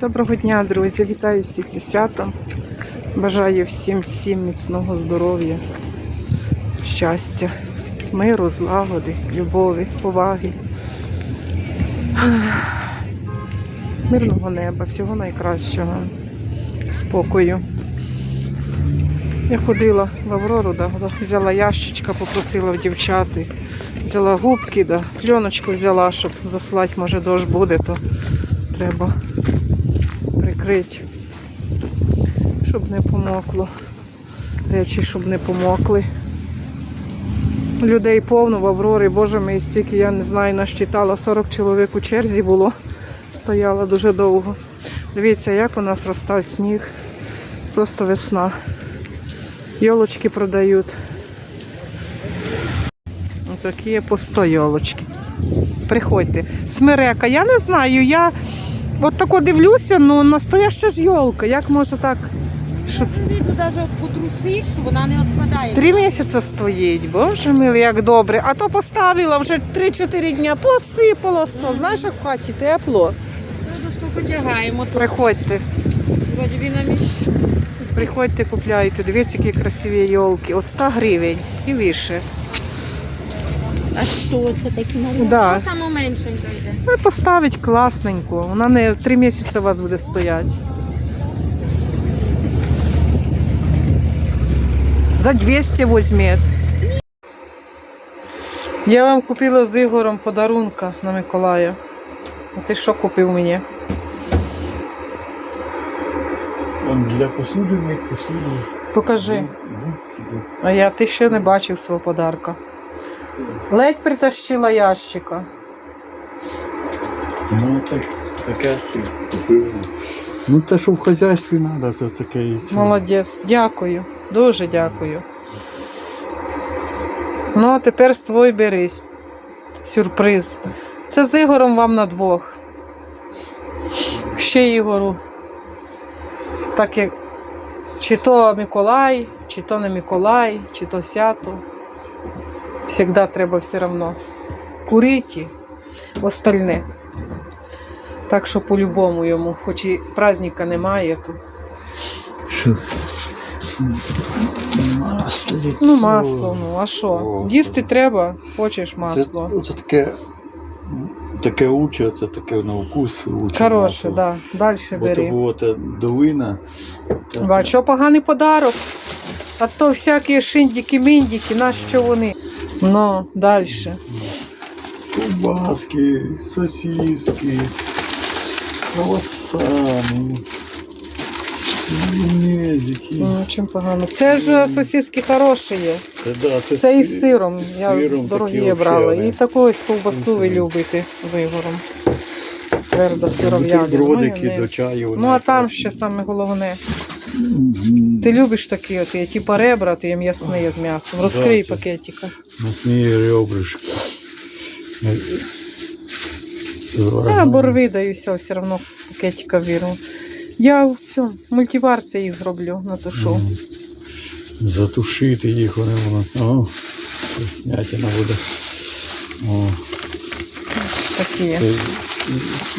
Доброго дня, друзі! Вітаю всіх зі святом. Бажаю всім всім міцного здоров'я, щастя, миру, злагоди, любові, поваги, мирного неба, всього найкращого, спокою. Я ходила в Аврору, да, взяла ящичка, попросила в дівчати, взяла губки, да, пленочку взяла, щоб заслати, може дощ буде, то треба прикрити, щоб не помокло. Речі, щоб не помокли. Людей повно в Аврорі, боже мій, стільки, я не знаю, насчитала, 40 чоловік у черзі було, стояла дуже довго. Дивіться, як у нас ростав сніг. Просто весна. Йолочки продають. Такі по 100 йолочки. Приходьте. Смерека, я не знаю, я от тако дивлюся, ну настояща ж йолка. Як може так? Що це? Навіть потрусиш, що вона не відпадає. Три місяці стоїть, боже милий, як добре. А то поставила вже 3-4 дня, посипало все. Знаєш, як в хаті тепло. Приходьте, приходьте, купляйте. Дивіться, які красиві йолки. От 100 гривень і більше. А що це такі маленькі? Да. Саме меншенька йде? Ну, поставить класненько. Вона не 3 місяці у вас буде стояти. За 200 візьмет. Я вам купила з Ігорем подарунка на Миколая. А ти що купив мені? Он для посуди мить посуду. Покажи. А я ти ще не бачив свого подарка. Ледь притащила ящика. Ну так, таке купив. Ну те, що в хазяйстві треба, то таке і це. Молодець, дякую. Дуже дякую. Ну, а тепер свой берись. Сюрприз. Це з Ігорем вам на двох. Ще Ігору. Так як чи то Миколай, чи то не Миколай, чи то свято. Всегда треба все одно курити остальне. Так що по-любому йому, хоч і праздника немає, то Що? Масло. Ну, масло, ну а що? Їсти треба, хочеш масло. це таке, таке уче, це таке на вкус. Хороше, масло. да. Далі Бо бери. те довина. та- Бач, що поганий подарок. А то всякі шиндіки-миндіки, на що вони? Ну, далі. Ковбаски, сосиски, круассани, майонезики. Ну, чим погано. Це ж сосиски хороші є. Це, да, це, Це із сир- сиром. з Я сиром дорогі такі брала. вообще, І таку ось ковбасу ви любите з Ігорем. Твердо вони сиров'яне. Бутербродики до чаю. Ну, а там ще саме головне. Ти любиш такі от, є, типа ребра, ти є м'ясні з м'ясом. Розкрий Да, це- пакетика. Мясні ребрышки. Я борви даю все, все одно пакетика віру. Я в цьому мультиварці їх зроблю на тушу. Мгм. Затушити їх вони воно. О, вкуснятина буде. О, Такі. це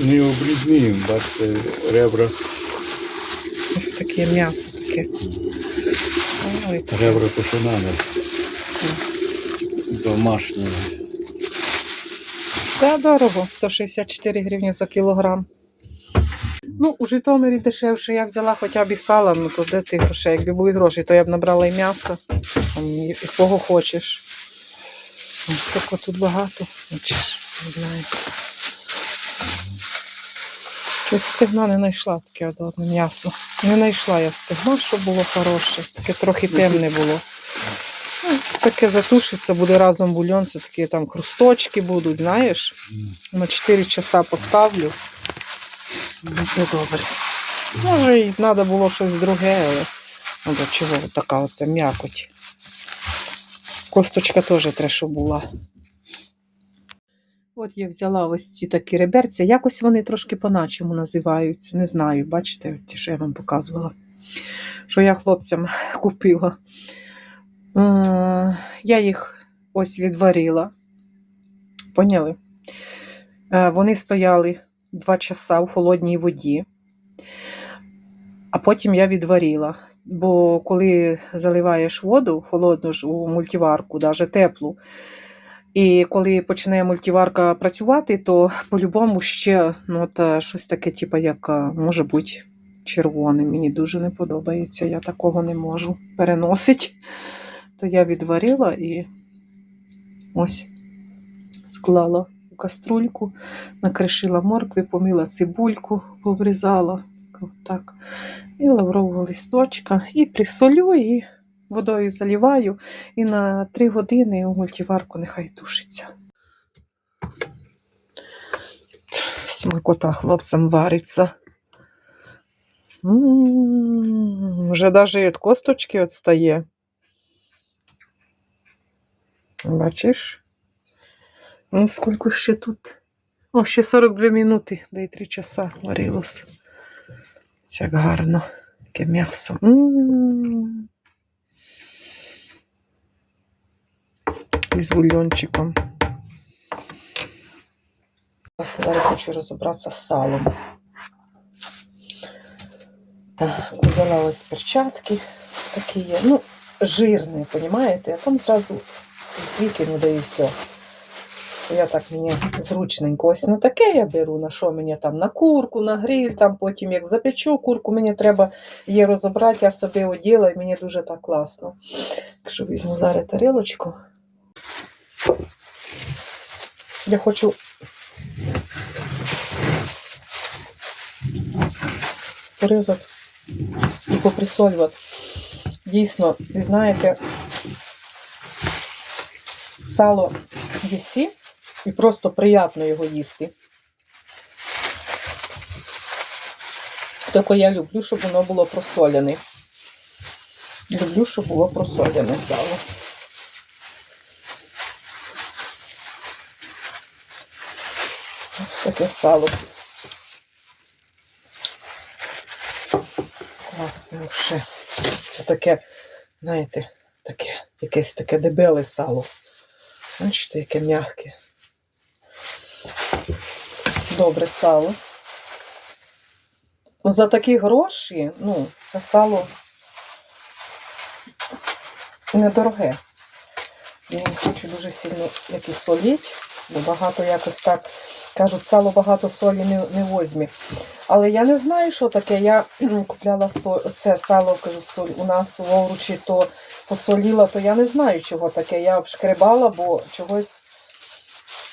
не облідні, бачите, ребра, таке м'ясо таке. Ой, ребра що. Домашнє. Та дорого, 164 гривні за кілограм. Ну, у Житомирі дешевше я взяла хоча б і сала, ну то де ти грошей? Якби були гроші, то я б набрала і м'ясо, і, кого хочеш. Ось Скільки тут багато, не знаю. Стегна не знайшла таке одне м'ясо. Не знайшла я стегна, щоб було хороше. Таке трохи темне було. Ну, це таке затушиться, буде разом бульон, це такі там хрусточки будуть, знаєш. На 4 часа поставлю. Буде добре. Може, і треба було щось друге, але ну, до чого така оця м'якоть. Косточка теж треба, щоб була. От я взяла ось ці такі реберця. Якось вони трошки по-начому називаються. Не знаю, бачите, ті, що я вам показувала. Що я хлопцям купила. Е, Я їх ось відварила. Поняли? Е, Вони стояли два часа в холодній воді. а потім я відварила. Бо коли заливаєш воду холодну ж у мультиварку, навіть теплу, і коли починає мультиварка працювати, то по-любому ще ну, от, е, щось таке, типу, як е, може бути червоне. Мені дуже не подобається. Я такого не можу переносити. То я відварила і ось склала у каструльку, накришила моркви, помила цибульку, поврізала. Так. І лаврового листочка, і присолю, і водою заливаю, і на 3 години у мультиварку нехай тушиться. Смакота хлопцям вариться. М, Вже навіть від косточки відстає. Бачиш? Ну, скільки ще тут? О, ще 42 минути, да й 3 часа варилось. Як гарно. Таке м'ясо. М. І з бульончиком. Зараз хочу розібратися з салом. Так, взяла ось перчатки такі є. Ну, жирні, розумієте? А там зразу викину, да і все. Я так мені зручненько. Ось на таке я беру, на що мені там на курку, на гриль, там потім як запечу курку, мені треба її розібрати, я собі оділа, і мені дуже так класно. Так що візьму зараз тарілочку. Я хочу порізати і поприсолювати. Дійсно, ви знаєте, сало їсі, і просто приємно його їсти. Тільки я люблю, щоб воно було просолене. Люблю, щоб було просолене сало. Ось таке сало. Класне вже. Це таке, знаєте, таке, якесь таке дебеле сало. Бачите, яке м'яке. Добре сало. За такі гроші, ну, це сало недороге. Я не хочу дуже сильно якось соліть, бо багато якось так кажуть, сало багато солі не, не возьмі. Але я не знаю, що таке. Я купляла со- це сало, кажу, соль у нас у овручі, то посоліла, то я не знаю, чого таке. Я обшкребала, бо чогось.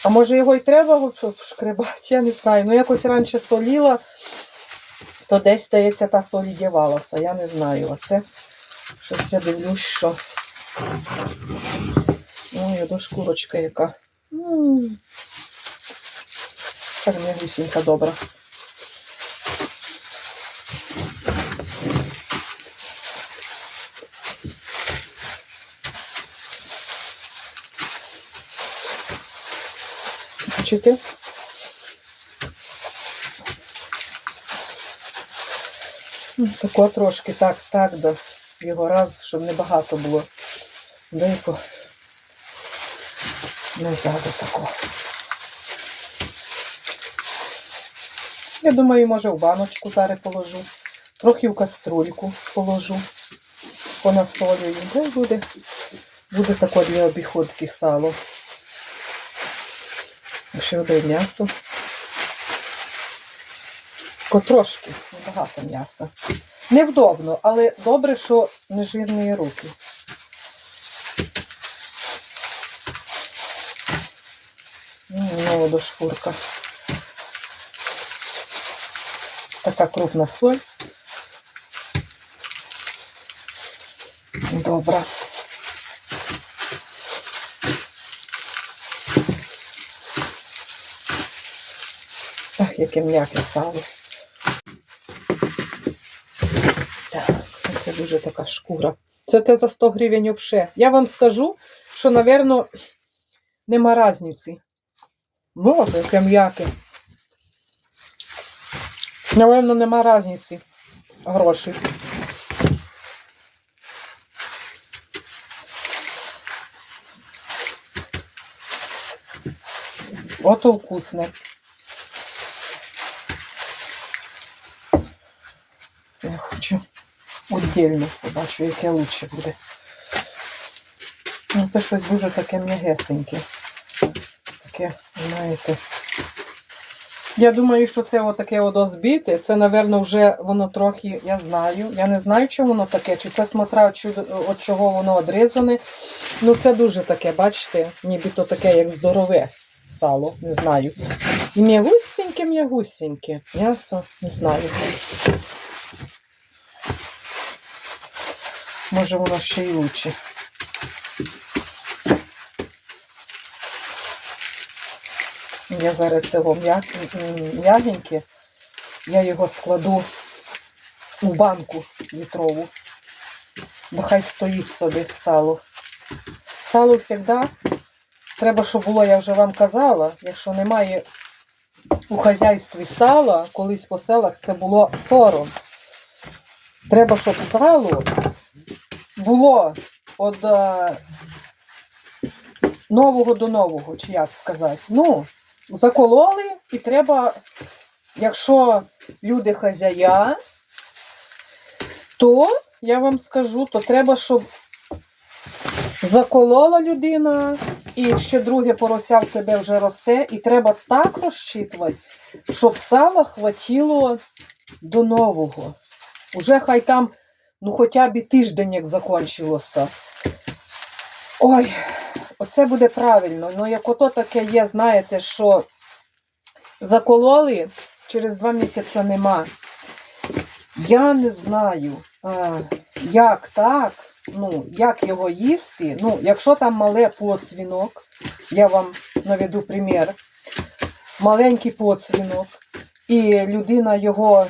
А може його й треба обшкребати, я не знаю. Ну якось раніше соліла, то десь, здається, та соль дівалася, я не знаю. Оце щось я дивлюсь, що. Ой, до шкурочка яка. Так м'ягусінька добра. Бачите? Ну, Тако трошки так, так, да. Його раз, щоб не багато було. Деяко не ззаду такого. Я думаю, може в баночку зараз положу. Трохи в каструльку положу. Понасолюю. Де буде? Буде таке для обіходки сало. Ще одне м'ясо. Трошки, небагато м'яса. Невдобно, але добре, що не жирні руки. Знову до шкурка. Така крупна соль. Добре. Ах, яке м'яке сало. Так, це дуже така шкура. Це те за 100 гривень обше. Я вам скажу, що, напевно, нема різниці. Боже, яке м'яке. Напевно, нема різниці грошей. Ото вкусне. Я хочу віддільно побачу, яке лучше буде. Ну, це щось дуже таке м'ягесеньке. Таке, знаєте. Я думаю, що це отаке от озбите. Це, напевно, вже воно трохи, я знаю. Я не знаю, чому воно таке, чи це смотря від чого воно одрізане. Ну, це дуже таке, бачите, нібито таке, як здорове сало, не знаю. І м'ягусіньке, м'ягусіньке. М'ясо, не знаю. Може воно ще й лучше. Я зараз цього м'ягеньке, я його складу у банку літрову. Бо хай стоїть собі сало. Сало завжди треба, щоб було, я вже вам казала, якщо немає у хазяйстві сала, колись по селах це було сором. Треба, щоб сало було від е, нового до нового, чи як сказати. Ну, закололи, і треба, якщо люди хазяя, то я вам скажу, то треба, щоб заколола людина, і ще друге порося в тебе вже росте, і треба так розчитувати, щоб сала хватило до нового. Уже хай там, ну хоча б і тиждень як закінчилося. Ой, оце буде правильно. Ну, як ото таке є, знаєте, що закололи, через два місяці нема. Я не знаю, як так, ну, як його їсти. Ну, якщо там мале поцвінок, я вам наведу примір. Маленький поцвінок, і людина його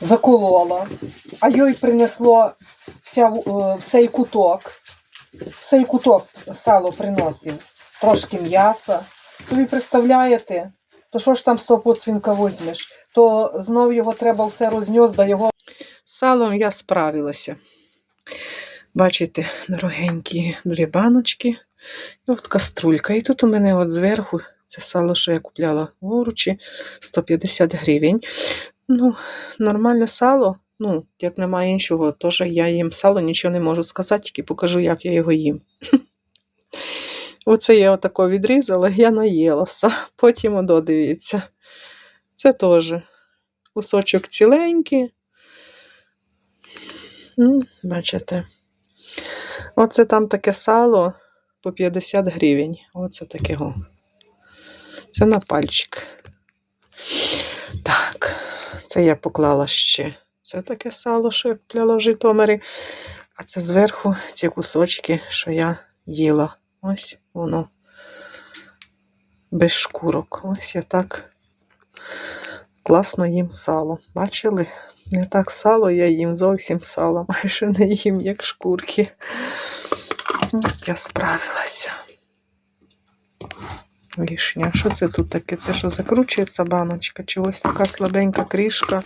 заколола, а їй принесло вся, в- е, всей куток. Всей куток сало приносив, трошки м'яса. Ви представляєте, то що ж там того поцвінка візьмеш? То знов його треба все рознес до його. Салом я справилася. Бачите, дорогенькі дві баночки. І от каструлька. І тут у мене от зверху це сало, що я купляла в Оручі, 150 гривень. Ну, нормальне сало. Ну, як немає іншого, теж я їм сало, нічого не можу сказати, тільки покажу, як я його їм. Оце я отако відрізала, я наїлася. Потім одо дивіться. Це теж кусочок ціленький. Ну, бачите. Оце там таке сало по 50 гривень. Оце таке. Це на пальчик. Так, це я поклала ще. Це таке сало, що я купляла в Житомирі. А це зверху ці кусочки, що я їла. Ось воно. Без шкурок. Ось я так класно їм сало. Бачили? Не так сало, я їм зовсім сало, майже не їм, як шкурки. Я справилася. Вішня. Що це тут таке? Це що закручується баночка? Чи ось така слабенька кришка?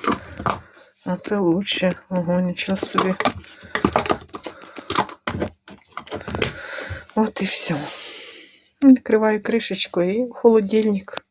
А це лучше. Ого, нічого собі. От і все. Накриваю кришечкою і холодильник.